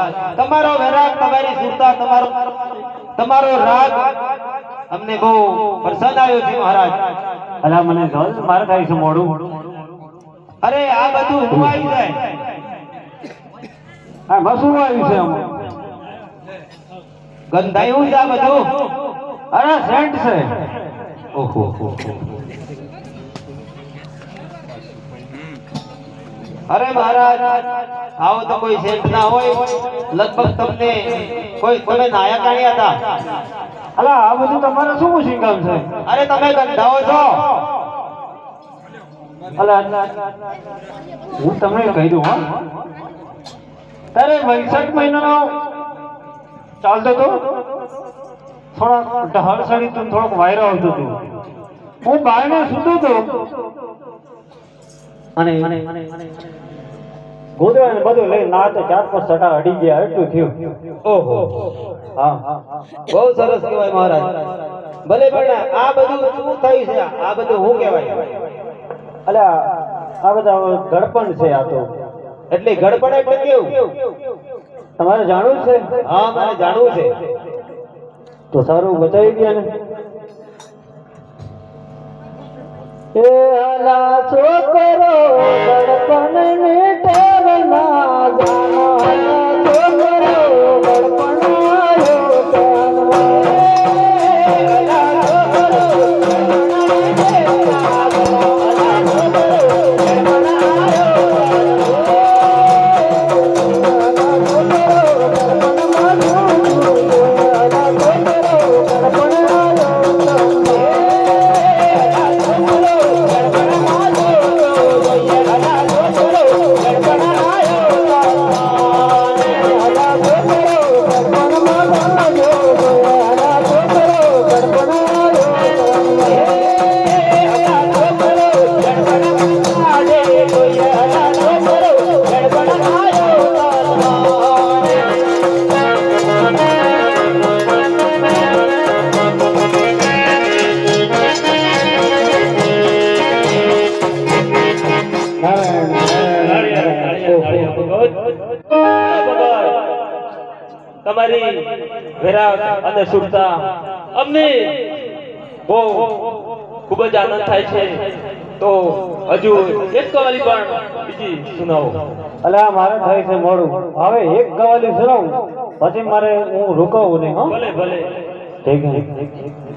મહારાજ તમારો વૈરાગ તમારી સુરતા તમારો તમારો રાગ. અમને બહુ પ્રસન્ન આવ્યો છે મહારાજ. અલા મને જલ મારે થાય છે મોડું. અરે આ બધું હું આવી જાય? આ મસું આવ્યું છે અમે ગંધાયું છે આ બધું? અરે સેન્ટ છે. ઓહો અરે મહારાજ આવો તો કોઈ શેઠ ના હોય. લગભગ તમને કોઈ તમે નાયા કાણ્યા હતા. અલા આ બધું તમારે શું કામ છે? અરે તમે ગંધાઓ છો. અલા હું તમને કહી દઉં હા. તારે વૈશાખ મહિનાનો ચાલતો હતો થોડાક ઢહળ સડી તું થોડોક વાયરો આવતો હતો હું બાયણે સૂતો હતો અને ગોદડા ને બધું લઈ ના તો ચાર પાંચ સટા અડી ગયા એટલું થયું. ઓહો. હા. બહુ સરસ કહેવાય મહારાજ. ભલે પણ આ બધું શું થયું છે? આ બધું હું કહેવાય? અલ્યા આ બધા ગડપણ છે આ તો. એટલે ગડપણ એટલે કેવું? તમારે જાણવું છે? હા મારે જાણવું છે. તો સારું બતાવી ગયા ને એ હલા છોકરો ગડપણ ને করো તમારી વિરાટ અને સુરતા. અમને બહુ ખૂબ જ આનંદ થાય છે. તો હજુ એક કવાલી પણ બીજી સુનાવો. અલા મારે થાય છે મોડું. હવે એક કવાલી સુનાવું. પછી મારે હું રોકાવું નહીં હો. ભલે ભલે. ઠીક છે.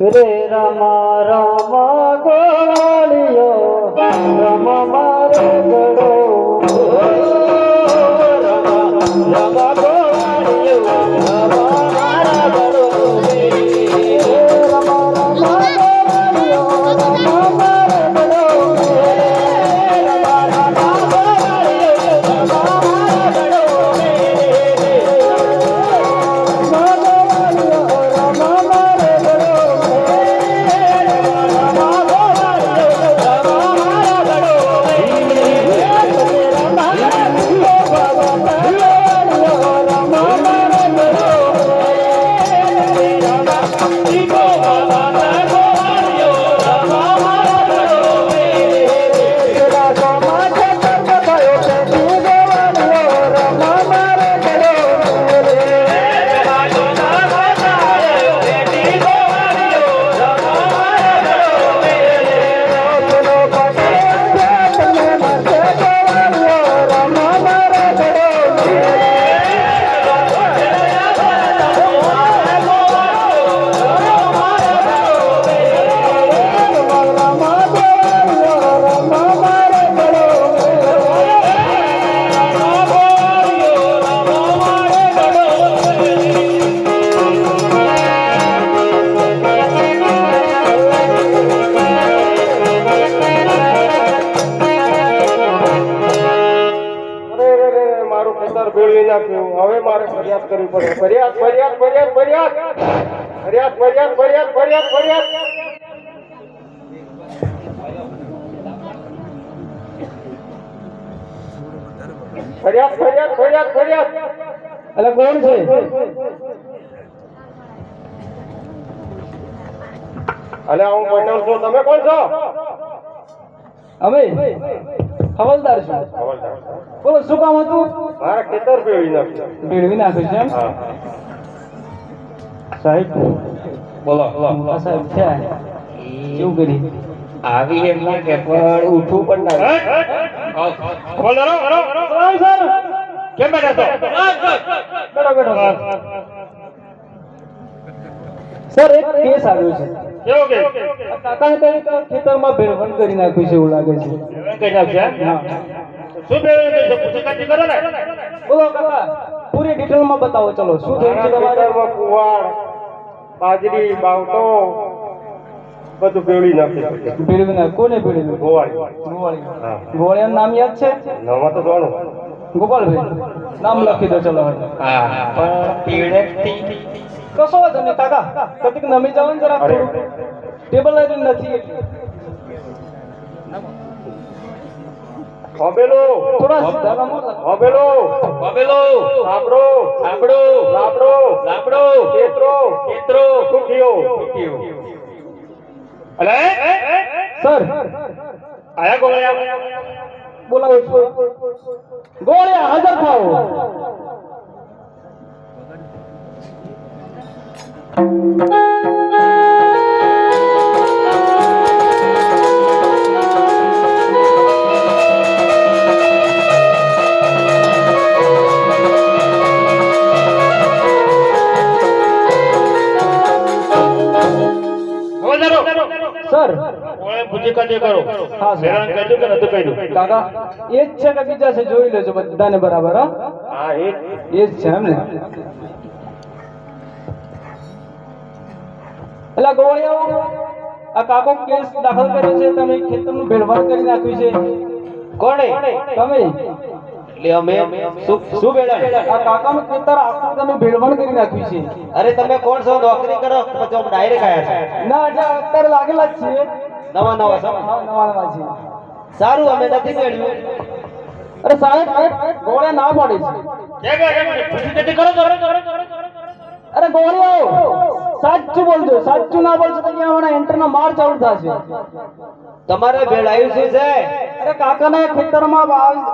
રે રમા રમા ગોળિયો રમ મારે ગળો. ફરિયાદ કરવી પડે. ફરિયાદ ફરિયાદ ફરિયાદ ફરિયાદ. ફરિયાદ ફરિયાદ ફરિયાદ ફરિયાદ ફરિયાદ. ફરિયાદ ફરિયાદ ફરિયાદ ફરિયાદ. એટલે કોણ છે? અલે હું પટેલ છું. તમે કોણ છો? અમે હવલદાર છું? બોલો શું કામ હતું? મારા ખેતર ભેળવી નાખ્યું ભેળવી નાખ્યું છે એમ? સાહેબ બોલો બોલો. સાહેબ છે કેવું કરી? આવી એમ લાગે પણ ઉઠું પણ ના બોલો સર કેમ બેઠા છો? બેઠો બેઠો. સર એક કેસ આવ્યો છે. કેવો કે? આ ખેતરમાં ભેળવણ કરી નાખ્યું છે એવું લાગે છે. કઈ નાખશે હા. શું બેવું કરો ને. બોલો કાકા પૂરી ડિટેલમાં બતાવો ચલો. શું થયું છે તમારે? કુવાડ બાજરી બાવટો બધું ભેળવી નાખ્યું ભેળવી નાખ કોને ભેળવ્યું ગોવાળી. ગોવાળી. હા. નામ યાદ છે? નવા તો જાણો. ગોપાલભાઈ નામ લખી દો ચલો. હા પણ પીડેથી કશો વાંધો નહીં કાકા? કદીક નમી જાવ ને જરા ટેબલ નથી એટલે. હોબેલો હોબેલો સાંભળો લાબડો અલે? સર. આયા ગોળ્યા. બોલાવો ગોળિયા હાજર થાઓ. સર ઓય પૂછકાજી કરો હા, સર. હેરાન કર્યું કે નતું કર્યું કાકા એ જ છે કે બીજા છે જોઈ લેજો બધાને બરાબર હા હા એ એ જ છે એમ ને એટલે ગોળિયાઓ આ કાકો કેસ દાખલ કર્યો છે તમે ખેતરનું ભેળવાણ કરી નાખ્યું છે. કોણે? તમે. એટલે અમે શું શું બેડા આ કાકાનું ખેતર આખું તમે ભેળવાણ કરી નાખ્યું છે. અરે તમે કોણ છો? નોકરી કરો પછી અમે ડાયરેક્ટ આયા છે. ના અત્યારે લાગેલા જ છે નવા નવા છો? નવા નવા છીએ. સારું અમે નથી મેળવ્યું અરે સાહેબ ગોળિયા ના પડે છે. અરે ગોળિયાઓ સાચું બોલજો સાચું ના બોલશો તો અહીંયા હમણાં એન્ટરનો માર ચાલુ થશે. તમારે ભેળાયું શું છે? અરે કાકાના ખેતરમાં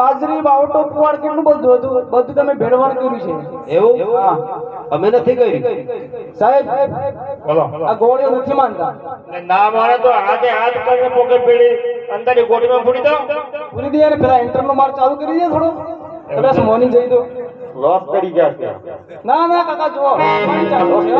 બાજરી બાવટો પુવાડ કેટલું બધું હતું? બધું તમે ભેળવણ કર્યું છે. એવું? અમે નથી કર્યું. સાહેબ બોલો. આ ગોળીઓ નથી માનતા. ના મારે તો હાથે હાથ કરીને પોકેટ પેડી અંદરની ગોળીમાં પૂરી દો. પૂરી દે અને પેલા એન્ટરનો માર ચાલુ કરી દે થોડો. તમે મોર્નિંગ જઈ દો. લોસ કરી ગયા છે. ના ના કાકા જુઓ. પાણી ચાલુ છે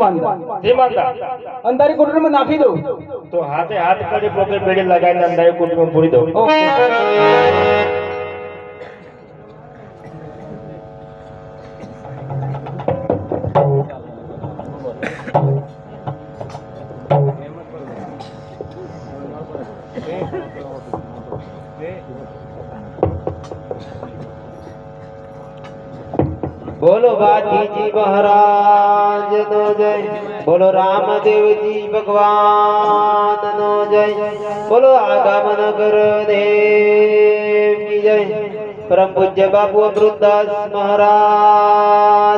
માનતા અંધારી કોટડીમાં નાખી દઉં તો હાથે હાથ કરી પોકેટ પેઢી લગાવીને અંધારી ગોટીમાં પૂરી દો બોલો બાજીજી મહારાજ નો જય. બોલો રામદેવજી ભગવાન નો જય. બોલો આગામનગર દેવ કી જય. પરમ પૂજ્ય બાપુ અમૃતદાસ મહારાજ